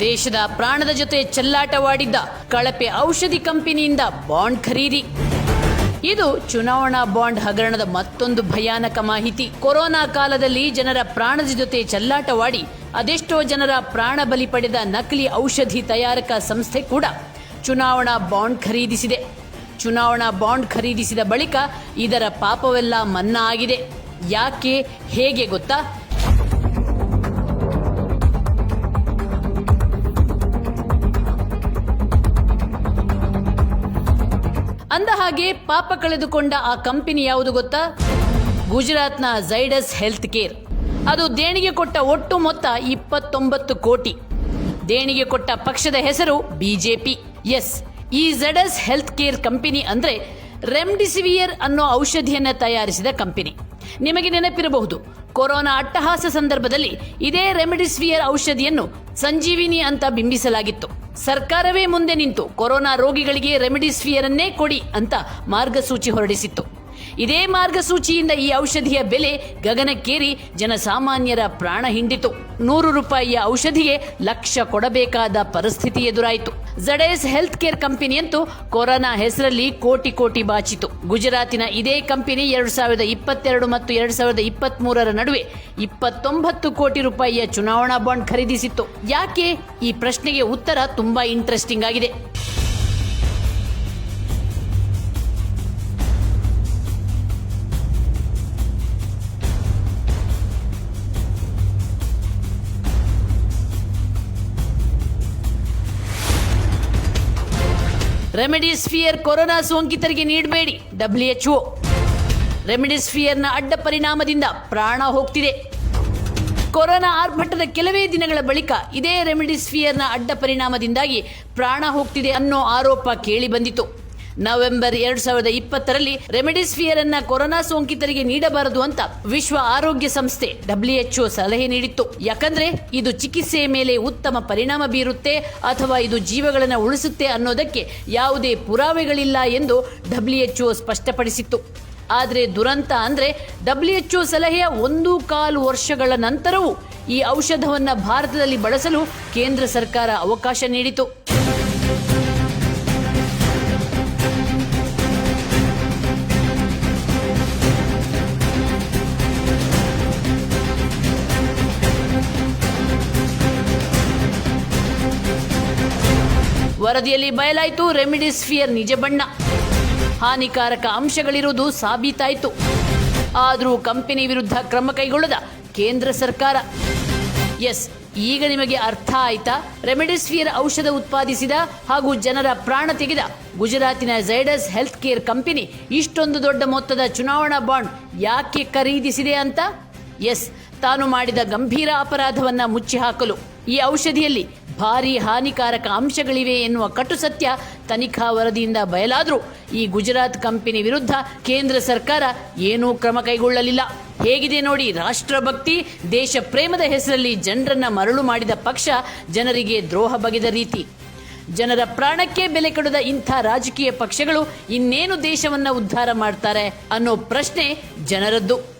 ದೇಶದ ಪ್ರಾಣದ ಜೊತೆ ಚೆಲ್ಲಾಟವಾಡಿದ್ದ ಕಳಪೆ ಔಷಧಿ ಕಂಪನಿಯಿಂದ ಬಾಂಡ್ ಖರೀದಿ. ಇದು ಚುನಾವಣಾ ಬಾಂಡ್ ಹಗರಣದ ಮತ್ತೊಂದು ಭಯಾನಕ ಮಾಹಿತಿ. ಕೊರೋನಾ ಕಾಲದಲ್ಲಿ ಜನರ ಪ್ರಾಣದ ಜೊತೆ ಚೆಲ್ಲಾಟವಾಡಿ, ಅದೆಷ್ಟೋ ಜನರ ಪ್ರಾಣ ಬಲಿ ಪಡೆದ ನಕಲಿ ಔಷಧಿ ತಯಾರಕ ಸಂಸ್ಥೆ ಕೂಡ ಚುನಾವಣಾ ಬಾಂಡ್ ಖರೀದಿಸಿದೆ. ಚುನಾವಣಾ ಬಾಂಡ್ ಖರೀದಿಸಿದ ಬಳಿಕ ಇದರ ಪಾಪವೆಲ್ಲ ಮನ್ನಾ ಆಗಿದೆ. ಯಾಕೆ, ಹೇಗೆ ಗೊತ್ತಾ? ಅಂದ ಹಾಗೆ ಪಾಪ ಕಳೆದುಕೊಂಡ ಆ ಕಂಪನಿ ಯಾವುದು ಗೊತ್ತಾ? ಗುಜರಾತ್ನ ಝೈಡಸ್ ಹೆಲ್ತ್ ಕೇರ್ ಅದು ದೇಣಿಗೆ ಕೊಟ್ಟ ಒಟ್ಟು ಮೊತ್ತ ಇಪ್ಪತ್ತೊಂಬತ್ತು ಕೋಟಿ. ದೇಣಿಗೆ ಕೊಟ್ಟ ಪಕ್ಷದ ಹೆಸರು ಬಿಜೆಪಿ ಎಸ್ ಈ ಝಡಸ್ ಹೆಲ್ತ್ ಕೇರ್ ಕಂಪನಿ ಅಂದ್ರೆ ರೆಮ್ಡಿಸಿವಿಯರ್ ಅನ್ನೋ ಔಷಧಿಯನ್ನು ತಯಾರಿಸಿದ ಕಂಪನಿ. ನಿಮಗೆ ನೆನಪಿರಬಹುದು, ಕೊರೋನಾ ಅಟ್ಟಹಾಸ ಸಂದರ್ಭದಲ್ಲಿ ಇದೇ ರೆಮಿಡಿಸಿವಿಯರ್ ಔಷಧಿಯನ್ನು ಸಂಜೀವಿನಿ ಅಂತ ಬಿಂಬಿಸಲಾಗಿತ್ತು. ಸರ್ಕಾರವೇ ಮುಂದೆ ನಿಂತು ಕೊರೋನಾ ರೋಗಿಗಳಿಗೆ ರೆಮಿಡಿಸಿವಿಯರನ್ನೇ ಕೊಡಿ ಅಂತ ಮಾರ್ಗಸೂಚಿ ಹೊರಡಿಸಿತ್ತು. ಇದೇ ಮಾರ್ಗಸೂಚಿಯಿಂದ ಈ ಔಷಧಿಯ ಬೆಲೆ ಗಗನಕ್ಕೇರಿ ಜನಸಾಮಾನ್ಯರ ಪ್ರಾಣ ಹಿಂಡಿತು. ನೂರು ರೂಪಾಯಿಯ ಔಷಧಿಗೆ ಲಕ್ಷ ಕೊಡಬೇಕಾದ ಪರಿಸ್ಥಿತಿ ಎದುರಾಯಿತು. ಜಡೇಸ್ ಹೆಲ್ತ್ ಕೇರ್ ಕಂಪನಿಯಂತೂ ಕೊರೋನಾ ಹೆಸರಲ್ಲಿ ಕೋಟಿ ಕೋಟಿ ಬಾಚಿತು. ಗುಜರಾತಿನ ಇದೇ ಕಂಪನಿ ಎರಡು ಸಾವಿರದ ಇಪ್ಪತ್ತೆರಡು ಮತ್ತು ಎರಡು ಸಾವಿರದ ಇಪ್ಪತ್ತ್ ಮೂರರ ನಡುವೆ ಇಪ್ಪತ್ತೊಂಬತ್ತು ಕೋಟಿ ರೂಪಾಯಿಯ ಚುನಾವಣಾ ಬಾಂಡ್ ಖರೀದಿಸಿತ್ತು. ಯಾಕೆ? ಈ ಪ್ರಶ್ನೆಗೆ ಉತ್ತರ ತುಂಬಾ ಇಂಟ್ರೆಸ್ಟಿಂಗ್ ಆಗಿದೆ. ರೆಮಿಡಿಸ್ಫಿಯರ್ ಕೊರೋನಾ ಸೋಂಕಿತರಿಗೆ ನೀಡಬೇಡಿ ಡಬ್ಲ್ಯೂಎಚ್ಒ ರೆಮಿಡಿಸ್ಫಿಯರ್ನ ಅಡ್ಡ ಪರಿಣಾಮದಿಂದ ಪ್ರಾಣ ಹೋಗ್ತಿದೆ. ಕೊರೋನಾ ಆರ್ಭಟದ ಕೆಲವೇ ದಿನಗಳ ಬಳಿಕ ಇದೇ ರೆಮಿಡಿಸ್ಫಿಯರ್ನ ಅಡ್ಡ ಪರಿಣಾಮದಿಂದಾಗಿ ಪ್ರಾಣ ಹೋಗ್ತಿದೆ ಅನ್ನೋ ಆರೋಪ ಕೇಳಿ ಬಂದಿತು. ನವೆಂಬರ್ ಎರಡ್ ಸಾವಿರದ ಇಪ್ಪತ್ತರಲ್ಲಿ ರೆಮಿಡಿಸಿವಿಯರ್ ಅನ್ನ ಕೊರೋನಾ ಸೋಂಕಿತರಿಗೆ ನೀಡಬಾರದು ಅಂತ ವಿಶ್ವ ಆರೋಗ್ಯ ಸಂಸ್ಥೆ ಡಬ್ಲ್ಯೂಎಚ್ಒ ಸಲಹೆ ನೀಡಿತ್ತು. ಯಾಕಂದ್ರೆ ಇದು ಚಿಕಿತ್ಸೆಯ ಮೇಲೆ ಉತ್ತಮ ಪರಿಣಾಮ ಬೀರುತ್ತೆ ಅಥವಾ ಇದು ಜೀವಗಳನ್ನು ಉಳಿಸುತ್ತೆ ಅನ್ನೋದಕ್ಕೆ ಯಾವುದೇ ಪುರಾವೆಗಳಿಲ್ಲ ಎಂದು ಡಬ್ಲ್ಯೂಎಚ್ಒ ಸ್ಪಷ್ಟಪಡಿಸಿತ್ತು. ಆದರೆ ದುರಂತ ಅಂದ್ರೆ ಡಬ್ಲ್ಯೂಎಚ್ಒ ಸಲಹೆಯ ಒಂದು ಕಾಲು ವರ್ಷಗಳ ನಂತರವೂ ಈ ಔಷಧವನ್ನ ಭಾರತದಲ್ಲಿ ಬಳಸಲು ಕೇಂದ್ರ ಸರ್ಕಾರ ಅವಕಾಶ ನೀಡಿತು. ವರದಿಯಲ್ಲಿ ಬಯಲಾಯಿತು ರೆಮಿಡಿಸ್ಫಿಯರ್ ನಿಜ ಬಣ್ಣ. ಹಾನಿಕಾರಕ ಅಂಶಗಳಿರುವುದು ಸಾಬೀತಾಯಿತು. ಆದರೂ ಕಂಪನಿ ವಿರುದ್ಧ ಕ್ರಮ ಕೈಗೊಳ್ಳದ ಕೇಂದ್ರ ಸರ್ಕಾರ. ಎಸ್, ಈಗ ನಿಮಗೆ ಅರ್ಥ ಆಯ್ತಾ? ರೆಮಿಡಿಸ್ಫಿಯರ್ ಔಷಧ ಉತ್ಪಾದಿಸಿದ ಹಾಗೂ ಜನರ ಪ್ರಾಣ ತೆಗೆದ ಗುಜರಾತಿನ ಝೈಡಸ್ ಹೆಲ್ತ್ ಕೇರ್ ಕಂಪನಿ ಇಷ್ಟೊಂದು ದೊಡ್ಡ ಮೊತ್ತದ ಚುನಾವಣಾ ಬಾಂಡ್ ಯಾಕೆ ಖರೀದಿಸಿದೆ ಅಂತ? ಎಸ್, ತಾನು ಮಾಡಿದ ಗಂಭೀರ ಅಪರಾಧವನ್ನ ಮುಚ್ಚಿ ಹಾಕಲು ಈ ಔಷಧಿಯಲ್ಲಿ ಭಾರಿ ಹಾನಿಕಾರಕ ಅಂಶಗಳಿವೆ ಎನ್ನುವ ಕಟು ಸತ್ಯ ತನಿಖಾ ವರದಿಯಿಂದ ಬಯಲಾದರೂ. ಈ ಗುಜರಾತ್ ಕಂಪನಿ ವಿರುದ್ಧ ಕೇಂದ್ರ ಸರ್ಕಾರ ಏನೂ ಕ್ರಮ ಕೈಗೊಳ್ಳಲಿಲ್ಲ. ಹೇಗಿದೆ ನೋಡಿ ರಾಷ್ಟ್ರಭಕ್ತಿ, ದೇಶ ಪ್ರೇಮದ ಹೆಸರಲ್ಲಿ ಜನರನ್ನ ಮರಳು ಮಾಡಿದ ಪಕ್ಷ ಜನರಿಗೆ ದ್ರೋಹ ಬಗೆದ ರೀತಿ. ಜನರ ಪ್ರಾಣಕ್ಕೆ ಬೆಲೆ ಕೊಡದ ಇಂಥ ರಾಜಕೀಯ ಪಕ್ಷಗಳು ಇನ್ನೇನು ದೇಶವನ್ನ ಉದ್ಧಾರ ಮಾಡ್ತಾರೆ ಅನ್ನೋ ಪ್ರಶ್ನೆ ಜನರದ್ದು.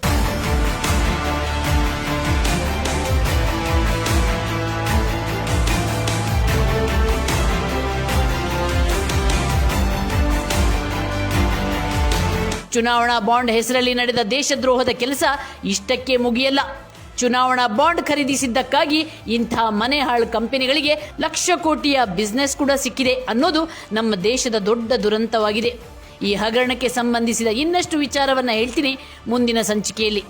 ಚುನಾವಣಾ ಬಾಂಡ್ ಹೆಸರಲ್ಲಿ ನಡೆದ ದೇಶದ್ರೋಹದ ಕೆಲಸ ಇಷ್ಟಕ್ಕೆ ಮುಗಿಯಲ್ಲ. ಚುನಾವಣಾ ಬಾಂಡ್ ಖರೀದಿಸಿದ್ದಕ್ಕಾಗಿ ಇಂಥ ಮನೆ ಹಾಳು ಕಂಪನಿಗಳಿಗೆ ಲಕ್ಷ ಕೋಟಿಯ ಬಿಸ್ನೆಸ್ ಕೂಡ ಸಿಕ್ಕಿದೆ ಅನ್ನೋದು ನಮ್ಮ ದೇಶದ ದೊಡ್ಡ ದುರಂತವಾಗಿದೆ. ಈ ಹಗರಣಕ್ಕೆ ಸಂಬಂಧಿಸಿದ ಇನ್ನಷ್ಟು ವಿಚಾರವನ್ನ ಹೇಳ್ತೀನಿ ಮುಂದಿನ ಸಂಚಿಕೆಯಲ್ಲಿ.